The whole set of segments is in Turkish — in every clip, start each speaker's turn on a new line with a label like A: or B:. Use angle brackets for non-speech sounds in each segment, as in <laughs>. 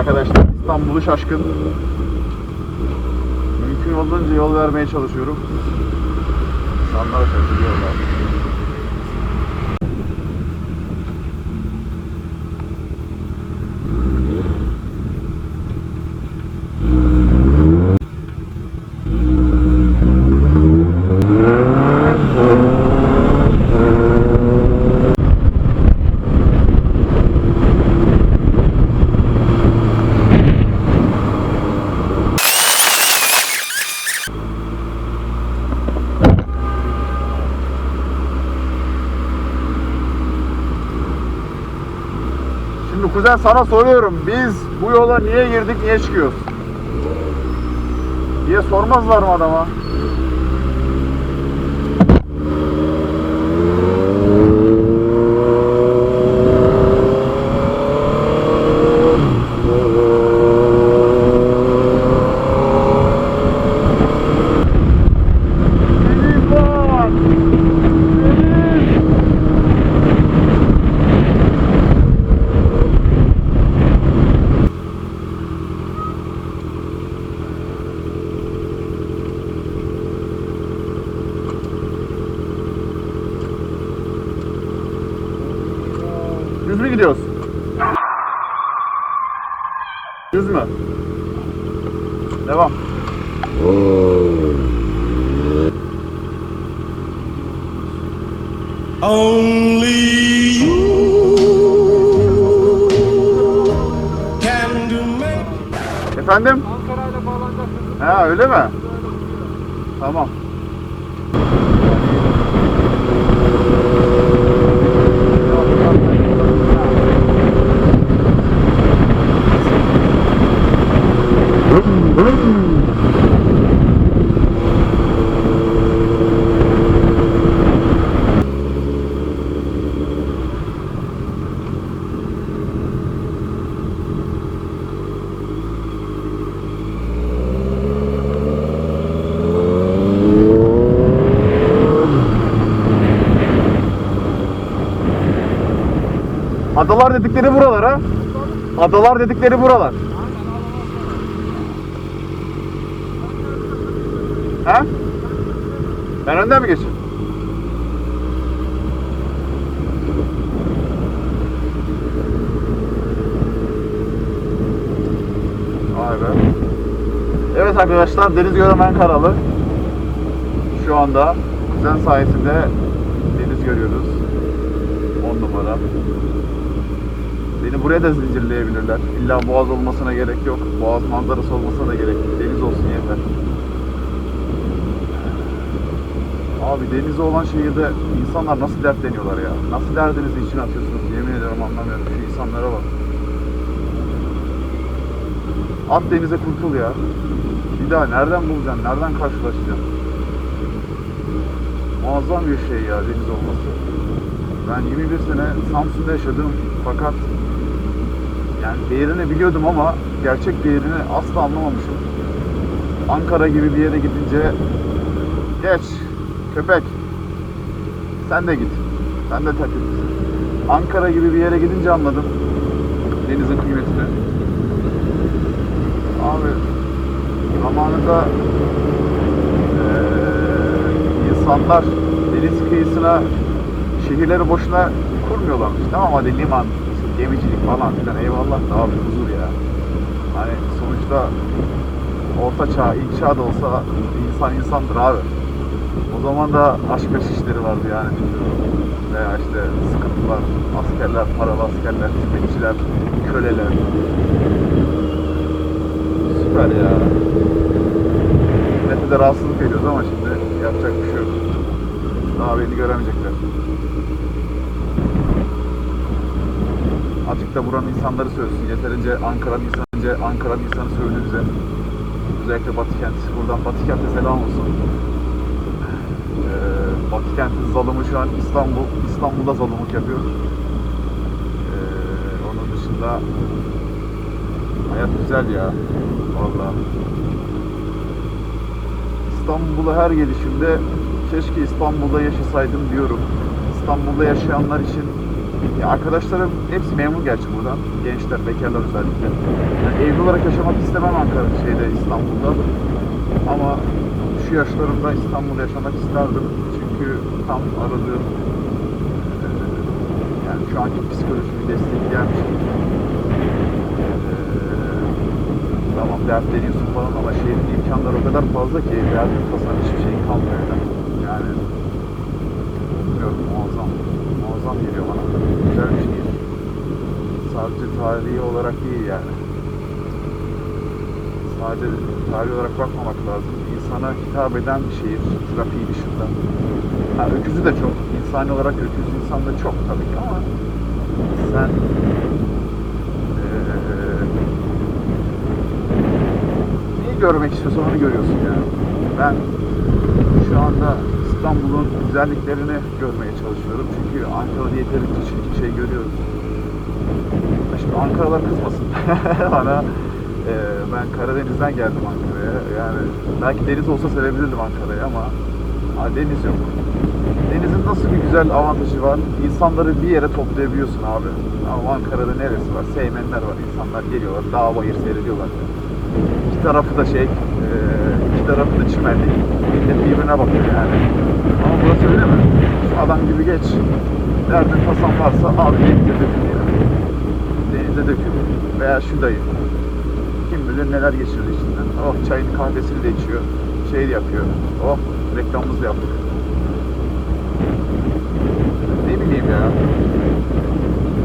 A: arkadaşlar. İstanbul'u şaşkın. Mümkün olduğunca yol vermeye çalışıyorum. İnsanlar şaşırıyorlar. Kuzen sana soruyorum. Biz bu yola niye girdik, niye çıkıyoruz? Diye sormazlar mı adama? Deniz var! Deniz! Düz mü gidiyoruz? Mü? Devam.
B: Only you can do make
A: Efendim?
C: Ankara'yla bağlanacaksınız.
A: Ha öyle mi? Tamam. Adalar dedikleri buralar ha. Adalar dedikleri buralar. Ha? Ben önden mi geçeyim? Vay be. Evet arkadaşlar deniz göremen karalı. Şu anda kuzen sayesinde deniz görüyoruz. 10 numara. Beni buraya da zincirleyebilirler. İlla boğaz olmasına gerek yok. Boğaz manzarası olmasına da gerek yok. Deniz olsun yeter. Abi denize olan şehirde insanlar nasıl dertleniyorlar ya? Nasıl derdinizi içine atıyorsunuz? Yemin ediyorum anlamıyorum. Şu insanlara bak. At denize kurtul ya. Bir daha nereden bulacaksın? Nereden karşılaşacaksın? Muazzam bir şey ya deniz olması. Ben 21 sene Samsun'da yaşadım fakat yani değerini biliyordum ama gerçek değerini asla anlamamışım. Ankara gibi bir yere gidince geç köpek sen de git. Sen de takipçisin. Ankara gibi bir yere gidince anladım denizin kıymetini. Abi zamanında eee, insanlar deniz kıyısına şehirleri boşuna kurmuyorlarmış. Tamam hadi liman, gemicilik falan filan eyvallah da abi huzur ya. Hani sonuçta orta çağ, ilk çağ da olsa insan insandır abi. O zaman da aşk işleri vardı yani. Veya işte sıkıntılar, askerler, paralı askerler, hizmetçiler, köleler. Süper ya. Millete de rahatsızlık veriyoruz ama şimdi yapacak bir şey yok. Daha beni göremeyecekler. Azıcık da buranın insanları söylesin. Yeterince Ankara'nın insanı, Ankara'nın insanı sövdü bize. Özellikle Batı kent. Buradan Batı kente selam olsun. Ee, Batı kentin zalımı şu an İstanbul. İstanbul'da zalımlık yapıyor. Ee, onun dışında hayat güzel ya. Vallahi. İstanbul'a her gelişimde keşke İstanbul'da yaşasaydım diyorum. İstanbul'da yaşayanlar için Ya arkadaşlarım hepsi memnun gerçi buradan. Gençler, bekarlar özellikle. Yani evli olarak yaşamak istemem Ankara şeyde İstanbul'da. Ama şu yaşlarımda İstanbul'da yaşamak isterdim. Çünkü tam aradığım eee, yani şu anki psikolojimi destekleyen bir şey. Eee, tamam dertleniyorsun falan ama şehrin imkanları o kadar fazla ki derdin tasan hiçbir şeyin kalmıyor. Yani, yani bilmiyorum muazzam. Muazzam geliyor bana. Güzel bir şehir. Sadece tarihi olarak değil yani. Sadece tarihi olarak bakmamak lazım. İnsana hitap eden bir şehir. Trafiği dışında. Ha, öküzü de çok. İnsani olarak öküz insan da çok tabii ki ama sen eee neyi görmek istiyorsan onu görüyorsun yani. Ben şu anda İstanbul'un güzelliklerini görmeye çalışıyorum. Çünkü Ankara'da yeterince çirkin şey görüyoruz. Şimdi Ankaralar kızmasın <laughs> bana. Ee, ben Karadeniz'den geldim Ankara'ya. Yani belki deniz olsa sevebilirdim Ankara'yı ama ha, deniz yok. Denizin nasıl bir güzel avantajı var? İnsanları bir yere toplayabiliyorsun abi. Ama Ankara'da neresi var? Seymenler var. İnsanlar geliyorlar, dağ bayır seyrediyorlar. İki tarafı da şey, e, iki tarafı da çimenlik. Millet birbirine bakıyor yani. Ama burası öyle mi? Şu adam gibi geç. Derdin tasan varsa abi denize dökül ya. Denize dökül. Veya şu dayı. Kim bilir neler geçirdi içinden. Oh çayını kahvesini de içiyor. Şey de yapıyor. Oh reklamımızı da yaptık. Ne bileyim ya.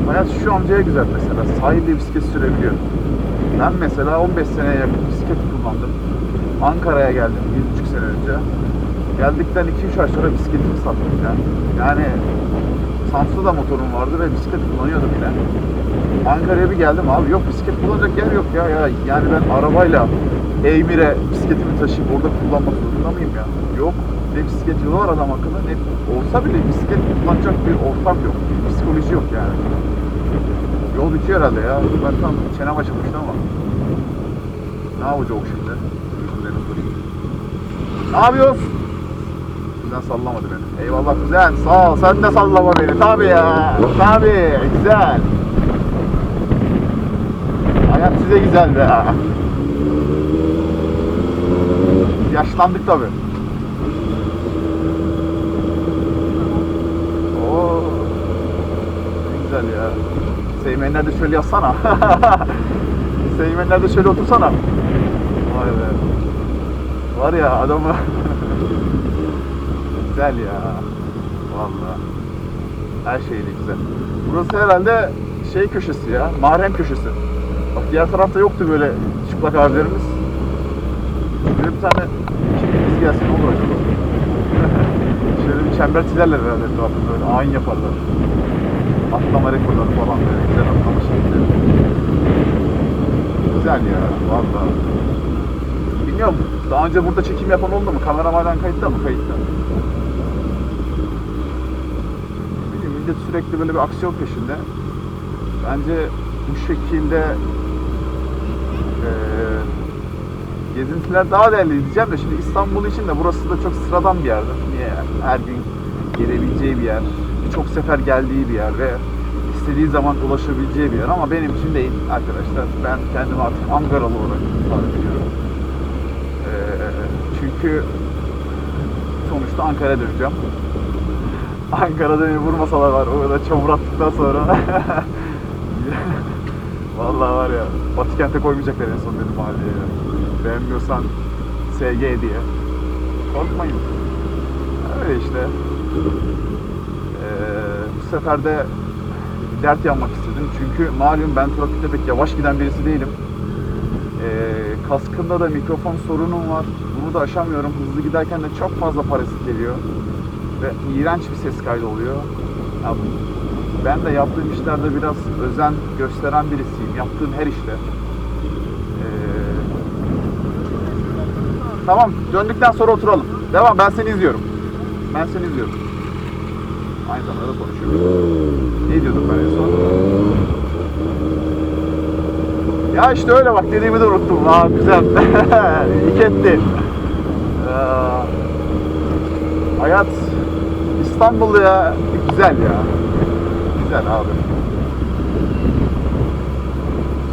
A: Hayat şu amcaya güzel mesela. Sahilde bisiklet sürebiliyor. Ben mesela 15 seneye yakın bisiklet kullandım. Ankara'ya geldim 1,5 sene önce. Geldikten 2-3 ay sonra bisikletimi sattım ya. Yani Samsun'da da motorum vardı ve bisiklet kullanıyordum yine. Ankara'ya bir geldim abi yok bisiklet kullanacak yer yok ya. ya. Yani ben arabayla Eymir'e bisikletimi taşıyıp orada kullanmak zorunda mıyım ya? Yok. Ne bisiklet yolu var adam akıllı ne olsa bile bisiklet kullanacak bir ortam yok. Bir psikoloji yok yani. Yol bitiyor herhalde ya. Ben tam çenem açılmıştı ama. Ne yapacak şimdi? Ne yapıyorsun? Güzel sallamadı beni. Eyvallah güzel. Sağ ol. Sen de sallama beni. Tabii ya. Tabii. Güzel. Hayat size güzel be. Yaşlandık tabii. Oo. Güzel ya. Seymenler de şöyle yazsana. <laughs> Seymenler de şöyle otursana. Vay be. Var ya adamı. <laughs> güzel ya. Vallahi. Her şeyle güzel. Burası herhalde şey köşesi ya. Mahrem köşesi. Bak diğer tarafta yoktu böyle çıplak abilerimiz. Şöyle bir tane kimimiz gelsin olur acaba? <laughs> Şöyle bir çember çizerler herhalde etrafında böyle ayin yaparlar. Atlama rekorları falan böyle güzel atlama şekilleri. Güzel ya vallahi. Bilmiyorum daha önce burada çekim yapan oldu mu? Kameramandan kayıtta mı? Kayıtta. Bileyim, millet sürekli böyle bir aksiyon peşinde. Bence bu şekilde eee gezintiler daha değerli diyeceğim de şimdi İstanbul için de burası da çok sıradan bir yerdir. Niye yani? Her gün gelebileceği bir yer, çok sefer geldiği bir yer ve istediği zaman ulaşabileceği bir yer ama benim için değil arkadaşlar. Ben kendimi artık Ankaralı olarak tarif. Ee, çünkü sonuçta Ankara'ya döneceğim. Ankara'da beni vurmasalar var o kadar çamur attıktan sonra <laughs> Vallahi var ya Batıkent'e koymayacaklar en son benim mahalleye ya. Beğenmiyorsan SG diye. Korkmayın. Öyle işte. Ee, bu sefer de dert yanmak istedim. Çünkü malum ben trafikte pek yavaş giden birisi değilim. Ee, kaskımda da mikrofon sorunum var. Bunu da aşamıyorum. Hızlı giderken de çok fazla parasit geliyor. Ve iğrenç bir ses kaydı oluyor. Ya, ben de yaptığım işlerde biraz özen gösteren birisiyim. Yaptığım her işte. Ee, tamam, döndükten sonra oturalım. Devam, ben seni izliyorum. Ben seni izliyorum. Aynı zamanda da konuşuyorum. Ne diyordum ben en son? Ya işte öyle bak dediğimi de unuttum. Aa güzel. <laughs> İketti. Ee, hayat İstanbul'da ya güzel ya. Güzel abi.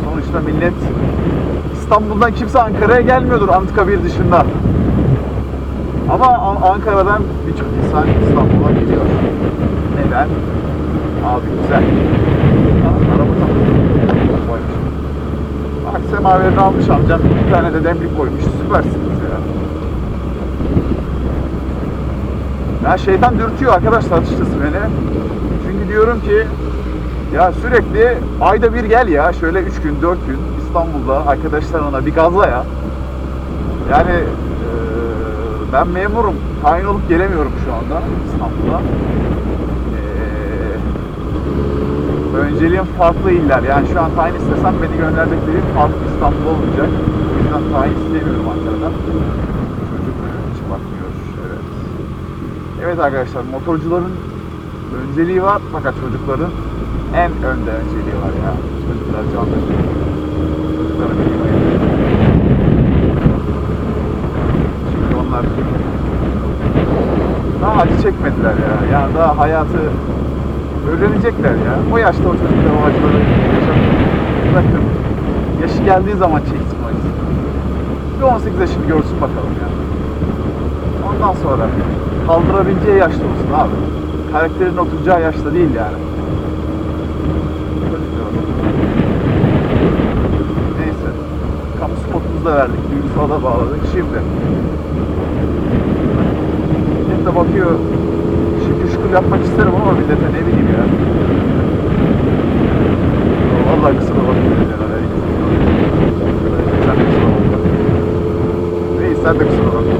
A: Sonuçta millet İstanbul'dan kimse Ankara'ya gelmiyordur Anıtkabir dışında. Ama Ankara'dan birçok insan İstanbul'a geliyor. Neden? Abi güzel. Araba tamam semaverini almış amcam. Bir tane de demlik koymuş. Süpersiniz ya. Ya şeytan dürtüyor arkadaşlar açıkçası beni. Çünkü diyorum ki ya sürekli ayda bir gel ya şöyle 3 gün 4 gün İstanbul'da arkadaşlarına bir gazla ya. Yani eee, ben memurum. Tayin olup gelemiyorum şu anda İstanbul'a. Önceliğim farklı iller. Yani şu an tayin istesem beni gönderecekleri farklı İstanbul olmayacak. O yüzden tayin istemiyorum Ankara'dan. Çocuk hiç bakmıyor. Evet. Evet arkadaşlar motorcuların önceliği var fakat çocukların en önde önceliği var ya. Çocuklar canlı. Çocuklara Çünkü onlar daha acı çekmediler ya. Yani daha hayatı öğrenecekler ya. O yaşta o çocuklar o acıları yaşamak bırakın. Yaşı geldiği zaman çeksin o acısı. Bir 18 yaşını görsün bakalım ya. Ondan sonra kaldırabileceği yaşta olsun abi. Karakterin oturacağı yaşta değil yani. Neyse. Kamu spotumuzu da verdik. Duygusala bağladık. Şimdi. Millet bakıyor. Şükür yapmak isterim ama millete ne bileyim ya. Vallahi kusura bakmayın. Sen de sen de kusura bakma.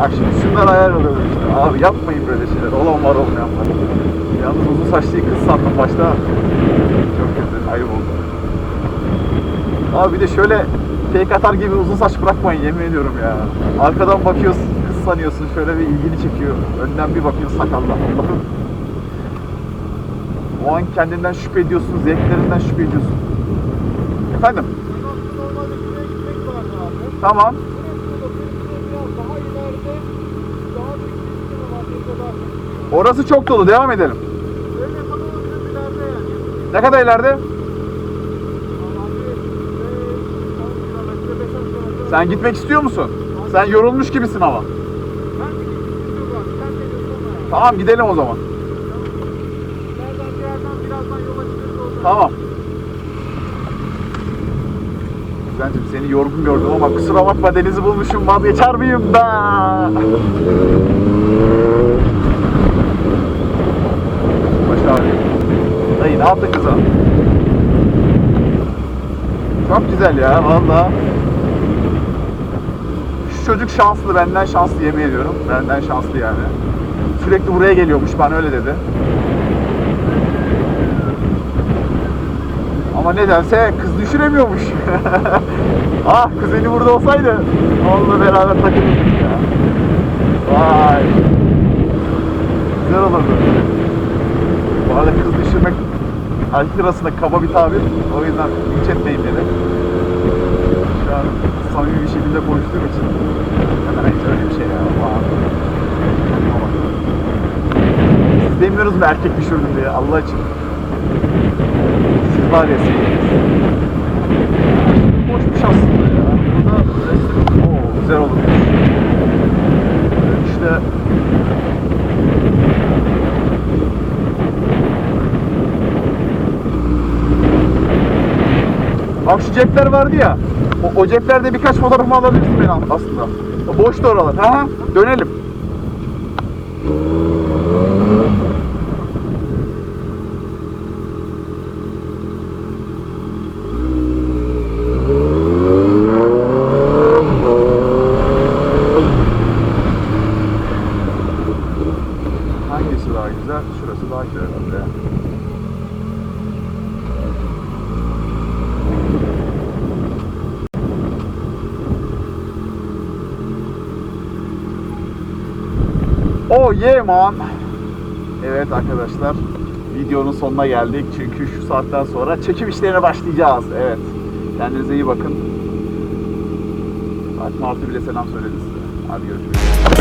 A: Bak şimdi şunlar ayar oluyor işte. Abi yapmayın böyle şeyler. Olan var olmayan var. Yalnız uzun saçlıyı kız sandım başta. Çok kötü. Ayıp oldu. Abi bir de şöyle fake atar gibi uzun saç bırakmayın yemin ediyorum ya. Arkadan bakıyorsun sanıyorsun şöyle bir ilgini çekiyor. Önden bir bakıyorsun sakallı. O an kendinden şüphe ediyorsun, zevklerinden şüphe ediyorsun. Efendim? Tamam. Orası çok dolu. Devam edelim. Ne kadar ileride?
C: Abi 10 kilometre 5 kilometre.
A: Sen gitmek istiyor musun? Sen yorulmuş gibisin ama.
C: Ben gidip gidiyorum bak. Sen de götürme.
A: Tamam gidelim o zaman. Tamam. Güzencim seni yorgun gördüm ama kusura bakma denizi bulmuşum vazgeçer miyim ben? Baş ağrıyor. Dayı ne yaptın kıza? Çok güzel ya valla. Şu çocuk şanslı benden şanslı yemin ediyorum. Benden şanslı yani. Sürekli buraya geliyormuş ben öyle dedi. Ama nedense kız düşüremiyormuş. <laughs> ah kuzeni burada olsaydı onunla beraber takılırdık ya. Vay. Güzel olurdu. Bu arada kız düşürmek erkek arasında kaba bir tabir. O yüzden hiç etmeyin dedi. Şu an samimi bir şekilde konuştuğum için hemen hiç öyle bir şey ya. Vay. Ama Demiyoruz mu erkek düşürdüm diye Allah için. Siz var ya siz. Boşmuş aslında ya. Burada resim... Oo, güzel olur. İşte Bak şu cepler vardı ya. O, o ceplerde birkaç fotoğrafımı alabilirsin beni aslında. Boştu oralar. Ha ha. Dönelim. Hangisi daha Şurası daha güzel herhalde ya. Oh yeah man. Evet arkadaşlar videonun sonuna geldik çünkü şu saatten sonra çekim işlerine başlayacağız. Evet. Kendinize iyi bakın. Artı bile selam söyledi size. Hadi görüşürüz.